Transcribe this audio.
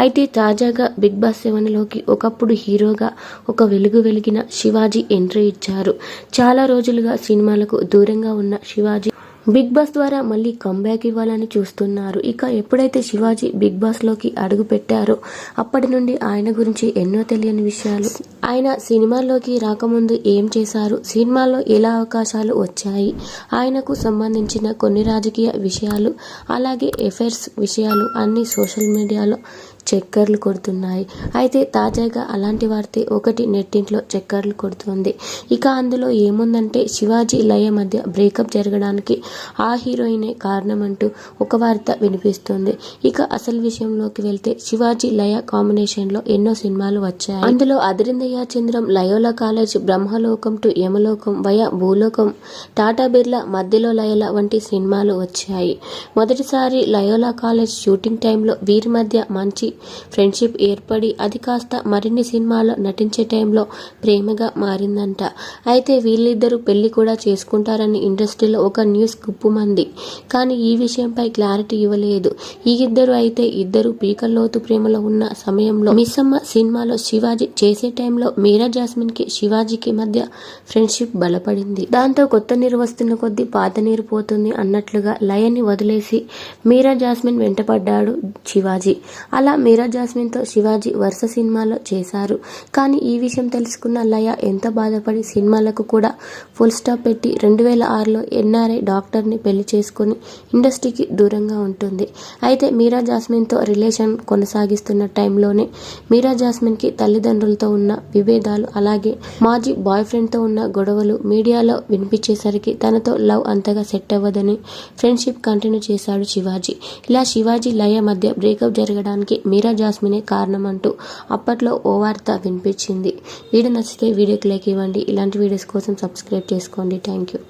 అయితే తాజాగా big boss సెవెన్లోకి ఒకప్పుడు హీరోగా ఒక వెలుగు వెలిగిన శివాజీ ఎంట్రీ ఇచ్చారు. చాలా రోజులుగా సినిమాలకు దూరంగా ఉన్న శివాజీ బిగ్ బాస్ ద్వారా మళ్ళీ కంబ్యాక్ ఇవ్వాలని చూస్తున్నారు. ఇక ఎప్పుడైతే శివాజీ బిగ్ బాస్లోకి అడుగు పెట్టారో అప్పటి నుండి ఆయన గురించి ఎన్నో తెలియని విషయాలు. ఆయన సినిమాల్లోకి రాకముందు ఏం చేశారు? సినిమాల్లో ఎలా అవకాశాలు వచ్చాయి? ఆయనకు సంబంధించిన కొన్ని రాజకీయ విషయాలు అలాగే ఎఫైర్స్ విషయాలు అన్ని సోషల్ మీడియాలో చక్కర్లు కొడుతున్నాయి. అయితే తాజాగా అలాంటి వార్త ఒకటి నెట్టింట్లో చక్కర్లు కొడుతుంది. ఇక అందులో ఏముందంటే శివాజీ లయ మధ్య బ్రేకప్ జరగడానికి ఆ హీరోయినే కారణమంటూ ఒక వార్త వినిపిస్తుంది. ఇక అసలు విషయంలోకి వెళ్తే శివాజీ లయ కాంబినేషన్లో ఎన్నో సినిమాలు వచ్చాయి. అందులో Adirindayya Chandram Loyola college Brahmalokam to Yamalokam via Bhulokam Tata Birla మధ్యలో లయల వంటి సినిమాలు వచ్చాయి. మొదటిసారి లయోలా కాలేజ్ షూటింగ్ టైంలో వీరి మధ్య మంచి ఫ్రెండ్షిప్ ఏర్పడి అది కాస్త మరిన్ని సినిమాల్లో నటించే టైంలో ప్రేమగా మారిందంట. అయితే వీళ్ళిద్దరూ పెళ్ళి కూడా చేసుకుంటారని ఇండస్ట్రీలో ఒక న్యూస్ గుప్పుమంది కానీ ఈ విషయంపై క్లారిటీ ఇవ్వలేదు. ఈ ఇద్దరు అయితే ఇద్దరు పీకల్లోతు ప్రేమలో ఉన్న సమయంలో మిస్సమ్మ సినిమాలో శివాజీ చేసే టైంలో మీరా జాస్మిన్కి శివాజీకి మధ్య ఫ్రెండ్షిప్ బలపడింది. దాంతో కొత్త నీరు వస్తున్న కొద్దీ పాత నీరు పోతుంది అన్నట్లుగా లయన్ని వదిలేసి మీరా జాస్మిన్ వెంటపడ్డాడు శివాజీ. అలా మీరా జాస్మిన్తో శివాజీ వరుస సినిమాలో చేశారు. కానీ ఈ విషయం తెలుసుకున్న లయ ఎంత బాధపడి సినిమాలకు కూడా ఫుల్ స్టాప్ పెట్టి రెండు వేల ఆరులో ఎన్ఆర్ఐ డాక్టర్ని పెళ్ళి చేసుకుని ఇండస్ట్రీకి దూరంగా ఉంటుంది. అయితే మీరా జాస్మిన్తో రిలేషన్ కొనసాగిస్తున్న టైంలోనే మీరా జాస్మిన్కి తల్లిదండ్రులతో ఉన్న విభేదాలు అలాగే మాజీ బాయ్ ఫ్రెండ్తో ఉన్న గొడవలు మీడియాలో వినిపించేసరికి తనతో లవ్ అంతగా సెట్ అవ్వదని ఫ్రెండ్షిప్ కంటిన్యూ చేశాడు శివాజీ. ఇలా శివాజీ లయ మధ్య బ్రేకప్ జరగడానికి మీరా జాస్మినే కారణం అంటూ అప్పట్లో ఓ వార్త వినిపించింది. వీడియో నచ్చితే వీడియోకి లైక్ ఇవ్వండి. ఇలాంటి వీడియోస్ కోసం సబ్స్క్రైబ్ చేసుకోండి. Thank you.